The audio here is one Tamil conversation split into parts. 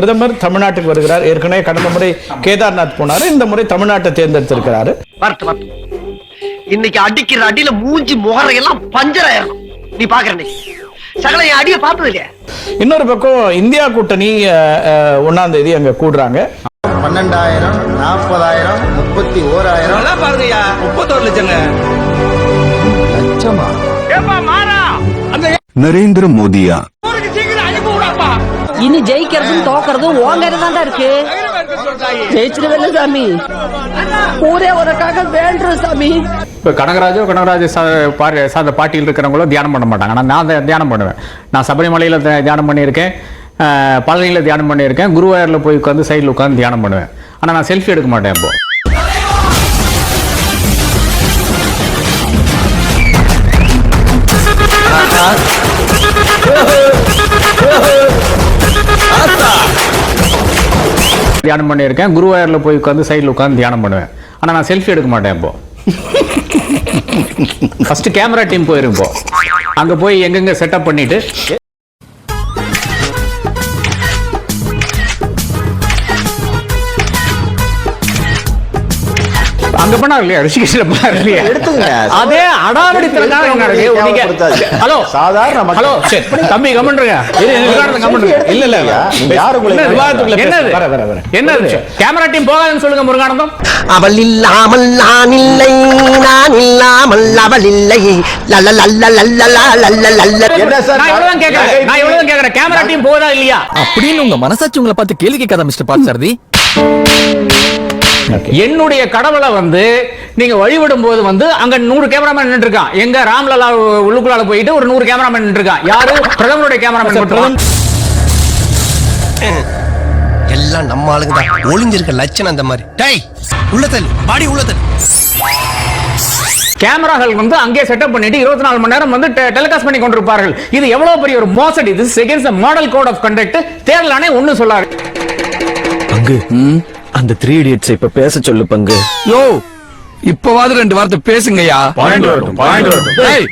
பிரதமர் தமிழ்நாட்டுக்கு வருகிறார். ஏற்கனவே கடந்த முறை கேதார்நாத் போனாரு. இந்த முறை தமிழ்நாட்டை தேர்ந்தெடுத்திருக்கிறாரு. இன்னைக்கு அடிக்கிற அடியில மூஞ்சி முகரையெல்லாம் பஞ்சர் ஆயிரும் நீ பாக்குற நீ சகல என் அடிய பார்த்தது இல்லையா? இன்னொரு பக்கம் இந்தியா கூட்டணி ஒண்ணாம் தேதி அங்க கூடுறாங்க. பன்னெண்டாயிரம் நாற்பதாயிரம் முப்பத்தி ஓராயிரம். பாருங்கய்யா. முப்பத்தோரு லட்சங்க. லட்சமா? நரேந்திர மோடியா? இனி ஜெயிக்கிறதும் தோக்கறதும் தான்டா இருக்கு. ஜெயிச்சிருவேல சாமி. ஊரே உனக்காக வேண்டுறோம் சாமி. இப்போ கனகராஜோ கனகராஜ சார்ந்த பாட்டியில் இருக்கிறவங்களோ தியானம் பண்ண மாட்டாங்க. ஆனால் நான் தியானம் பண்ணுவேன். நான் சபரிமலையில் தியானம் பண்ணியிருக்கேன். பழனியில் தியானம் பண்ணியிருக்கேன். குருவாயூரில் போய் உட்காந்து சைடில் உட்காந்து தியானம் பண்ணுவேன். ஆனால் நான் செல்ஃபி எடுக்க மாட்டேன் இப்போ. தியானம் பண்ணியிருக்கேன். குருவாயூரில் போய் உட்காந்து சைடில் உட்காந்து தியானம் பண்ணுவேன். ஆனால் நான் செல்ஃபி எடுக்க மாட்டேன் இப்போ. ஃபர்ஸ்ட் கேமரா டீம் போயிரும் இப்போ அங்க போய் எங்கெங்க செட்டப் பண்ணிட்டு அங்க பண்ணா இல்லையா? ரிஷிகேஷ்ல பண்ணாரு இல்லையா? எடுத்துங்க. அதே நடக்குது? கேவலப்படுத்தாது. ஹலோ. சாதாரண. ஹலோ சரி. தம்பி கமெண்ட்ருங்க இல்ல இல்ல என்னது? கேமரா டீம் போகாதுன்னு சொல்லுங்க முருகானந்தம். அவள் இல்லாமல் நான் இல்லை. நான் இல்லாமல் அவள் இல்லை. லல்ல லல்ல லல்ல லல்ல லல்ல என்ன சார்? நான் இவ்வளவுதான் கேக்குறேன். நான் இவ்வளவுதான் கேக்குறேன். கேமரா டீம் போகுதா இல்லையா? அப்படின்னு உங்க மனசாட்சி உங்களை பார்த்து கேள்வி கேட்காத மிஸ்டர் பாட்சாரதி. என்னுடைய கடவுளை வந்து நீங்க வழிபடும் போது வந்து அங்க நூறு கேமராமேன் நின்று இருக்கான் எங்க ராம்லலா உள்ளுக்குள்ளால போயிட்டு ஒரு நூறு கேமராமேன் நின்று இருக்கான் யாரு? பிரதமருடைய கேமராமேன் எல்லாம் நம்ம ஆளுங்க தான். ஒளிஞ்சிருக்க லட்சணம் அந்த மாதிரி. டேய் உள்ளதல் பாடி உள்ளதல் கேமராக்கள் வந்து அங்கே செட்டப் பண்ணிட்டு இருபத்தி நாலு மணி நேரம் வந்து டெலிகாஸ்ட் பண்ணி கொண்டிருப்பார்கள். இது எவ்வளவு பெரிய ஒரு மோசடி? இது seconds model code of conduct தேர்தல் ஆணையம் ஒண்ணு சொல்லாரு. பங்கு அந்த த்ரீ இடியட்ஸ் இப்ப பேச சொல்லு பங்கு. யோ இப்பவாது ரெண்டு வார்த்தை பேசுங்கய்யா. ஏய்,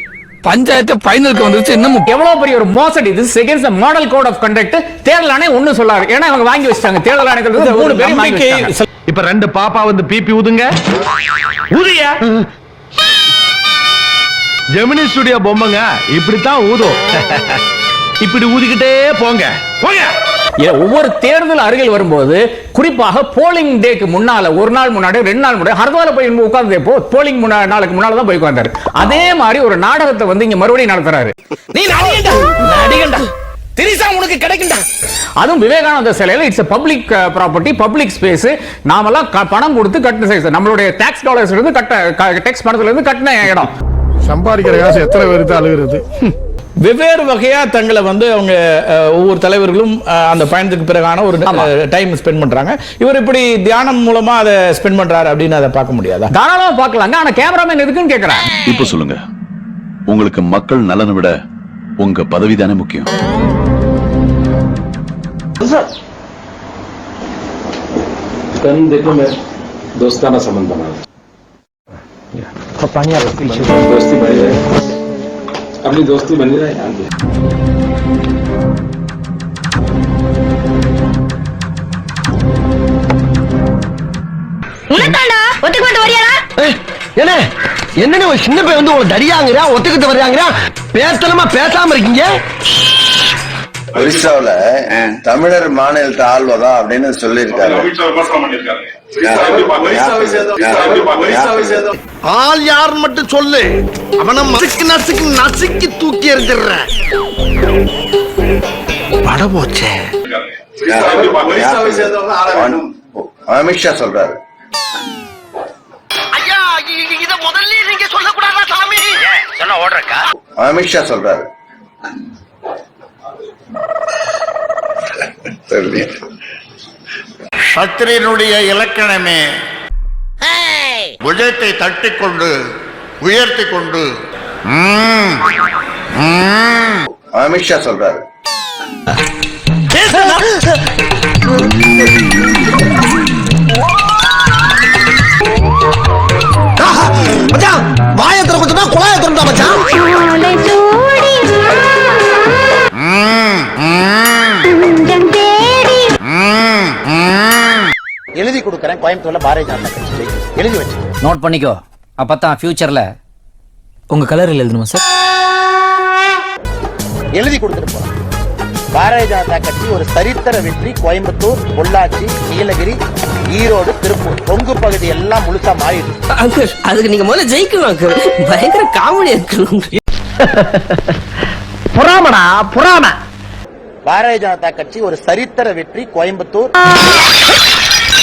பஞ்சாயத்து பைனலுக்கு வந்துருச்சு இன்னும் எவ்வளவு பெரிய ஒரு மோசடி இது? Seconds model code of conduct தேர்தல் ஆணையம் ஒண்ணு சொல்லாரு ஏன்னா அவங்க வாங்கி வச்சிட்டாங்க. தேர்தல் ஆணையத்துல இருந்து மூணு பேரும் வாங்கி நம்பிக்கை வச்சிட்டாங்க. இப்ப ரெண்டு பாப்பா வந்து பிபி ஊதுங்க? ஊதியா ஜெமினி ஸ்டுடியோ பொம்மைங்க. இப்படித்தான் ஊதும். இப்படி ஊதிக்கிட்டே போங்க. போங்க. ஒவ்வொரு தேர்தல் அருகில் வரும்போது குறிப்பாக போலிங் டேக்கு முன்னால ஒரு நாள் முன்னாடி ரெண்டு நாள் முன்னாடி ஹர்துவால போய் உட்கார்ந்து எப்போ? போலிங் நாளுக்கு முன்னால தான் போய் உட்கார்ந்தாரு. அதே மாதிரி ஒரு நாடகத்தை வந்து இங்க மறுபடியும் நடத்துறாரு. நீ நடிகண்டா திரிசா உனக்கு கிடைக்கும்டா. அதுவும் Vivekananda சிலையில it's public property public space நாமெல்லாம் பணம் கொடுத்து கட்டின சைஸ் நம்மளுடைய டாக்ஸ் டாலர்ஸ் இருந்து கட்ட டேக்ஸ் பணத்துல இருந்து கட்டின இடம். சம்பாதிக்கிற காசு எத்தனை பேருக்கு அழுகிறது? வெவ்வேறு வகையா தங்களை வந்து அவங்க அஹ், ஒவ்வொரு தலைவர்களும் அஹ், அந்த பயணத்துக்கு பிறகான ஒரு டைம் ஸ்பெண்ட் பண்றாங்க இவர் இப்படி தியானம் மூலமா அதை ஸ்பெண்ட் பண்றாரு அப்படின்னு அதை பார்க்க முடியாதா தாராளமா பார்க்கலாங்க ஆனா கேமராமேன் எதுக்குன்னு கேக்குறேன் இப்ப சொல்லுங்க உங்களுக்கு மக்கள் நலனை விட உங்க பதவி தானே முக்கியம் दोस्ताना संबंध बना दोस्ती बढ़ जाए अपनी दोस्ती बनी रहे यहाँ पे உனத்தாண்டா ஒத்துக்கு மட்டும் வரியாடா என்ன என்னன்னு ஒரு சின்ன பையன் வந்து உங்களை தடியாங்கிறா ஒத்துக்கிட்டு வர்றாங்கிறா பேசலாமா பேசாம இருக்கீங்க ஒரிசாவுல தமிழர் மாநிலத்தை ஆள்வதா அப்படின்னு சொல்லியிருக்காரு. ஆள் யாருன்னு மட்டும் சொல்லு. அவனை நசுக்கு நசுக்கு நசுக்கி தூக்கி எறிஞ்சிடுறேன் பட போச்சே. அமித்ஷா சொல்றாரு. ஐயா இத முதல்ல நீங்க சொல்லக்கூடாதா சாமி? சொன்ன ஓடுறக்கா? அமித்ஷா சொல்றாரு. சத்திரியனுடைய இலக்கணமே புஜத்தை தட்டிக் கொண்டு உயர்த்தி கொண்டு. அமித்ஷா சொல்றாரு. எழுதி கொடுக்கறேன் கோயம்புத்தூர்ல பாரதிய ஜனதா கட்சி. எழுதி வச்சு நோட் பண்ணிக்கோ. அப்பதான் ஃபியூச்சர்ல உங்க கலரில் எழுதணுமா சார் எழுதி கொடுத்துட்டு போறேன் பாரதிய ஜனதா கட்சி ஒரு சரித்திர வெற்றி கோயம்புத்தூர் பொள்ளாச்சி நீலகிரி ஈரோடு திருப்பூர். கொங்கு பகுதி எல்லாம் முழுசா மாறிடுச்சு. அங்கிள் அதுக்கு நீங்க முதல்ல ஜெயிக்கணும் அங்கிள் பயங்கர காமெடி அங்கிள் புறாமடா புறாம. பாரதிய ஜனதா கட்சி ஒரு சரித்திர வெற்றி கோயம்புத்தூர்.